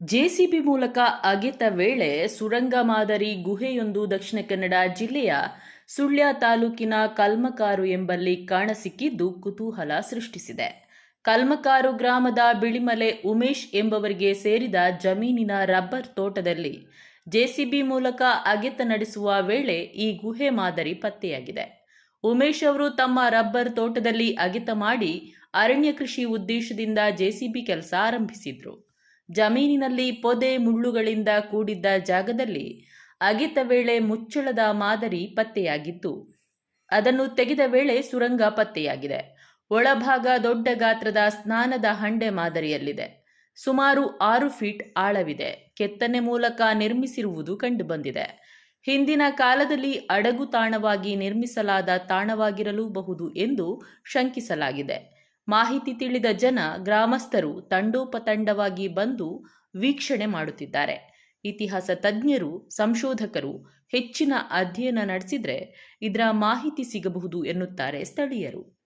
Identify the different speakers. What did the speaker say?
Speaker 1: JCB ಮೂಲಕ ಅಗೆತ ವೇಳೆ ಸುರಂಗ ಮಾದರಿ ಗುಹೆಯೊಂದು ದಕ್ಷಿಣ ಕನ್ನಡ ಜಿಲ್ಲೆಯ ಸುಳ್ಯ ತಾಲೂಕಿನ ಕಲ್ಮಕಾರು ಎಂಬಲ್ಲಿ ಕಾಣಸಿಕ್ಕಿದ್ದು ಕುತೂಹಲ ಸೃಷ್ಟಿಸಿದೆ. ಕಲ್ಮಕಾರು ಗ್ರಾಮದ ಬಿಳಿಮಲೆ ಉಮೇಶ್ ಎಂಬವರಿಗೆ ಸೇರಿದ ಜಮೀನಿನ ರಬ್ಬರ್ ತೋಟದಲ್ಲಿ ಜೆಸಿಬಿ ಮೂಲಕ ಅಗೆತ ನಡೆಸುವ ವೇಳೆ ಈ ಗುಹೆ ಮಾದರಿ ಪತ್ತೆಯಾಗಿದೆ. ಉಮೇಶ್ ಅವರು ತಮ್ಮ ರಬ್ಬರ್ ತೋಟದಲ್ಲಿ ಅಗೆತ ಮಾಡಿ ಅರಣ್ಯ ಕೃಷಿ ಉದ್ದೇಶದಿಂದ ಜೆಸಿಬಿ ಕೆಲಸ ಆರಂಭಿಸಿದ್ರು. ಜಮೀನಿನಲ್ಲಿ ಪೊದೆ ಮುಳ್ಳುಗಳಿಂದ ಕೂಡಿದ್ದ ಜಾಗದಲ್ಲಿ ಅಗೆತ ವೇಳೆ ಮುಚ್ಚಳದ ಮಾದರಿ ಪತ್ತೆಯಾಗಿತ್ತು. ಅದನ್ನು ತೆಗೆದ ವೇಳೆ ಸುರಂಗ ಪತ್ತೆಯಾಗಿದೆ. ಒಳಭಾಗ ದೊಡ್ಡ ಗಾತ್ರದ ಸ್ನಾನದ ಹಂಡೆ ಮಾದರಿಯಲ್ಲಿದೆ. ಸುಮಾರು ಆರು ಫೀಟ್ ಆಳವಿದೆ. ಕೆತ್ತನೆ ಮೂಲಕ ನಿರ್ಮಿಸಿರುವುದು ಕಂಡುಬಂದಿದೆ. ಹಿಂದಿನ ಕಾಲದಲ್ಲಿ ಅಡಗು ತಾಣವಾಗಿ ನಿರ್ಮಿಸಲಾದ ತಾಣವಾಗಿರಲೂಬಹುದು ಎಂದು ಶಂಕಿಸಲಾಗಿದೆ. ಮಾಹಿತಿ ತಿಳಿದ ಜನ ಗ್ರಾಮಸ್ಥರು ತಂಡೋಪತಂಡವಾಗಿ ಬಂದು ವೀಕ್ಷಣೆ ಮಾಡುತ್ತಿದ್ದಾರೆ. ಇತಿಹಾಸ ತಜ್ಞರು, ಸಂಶೋಧಕರು ಹೆಚ್ಚಿನ ಅಧ್ಯಯನ ನಡೆಸಿದರೆ ಇದರ ಮಾಹಿತಿ ಸಿಗಬಹುದು ಎನ್ನುತ್ತಾರೆ ಸ್ಥಳೀಯರು.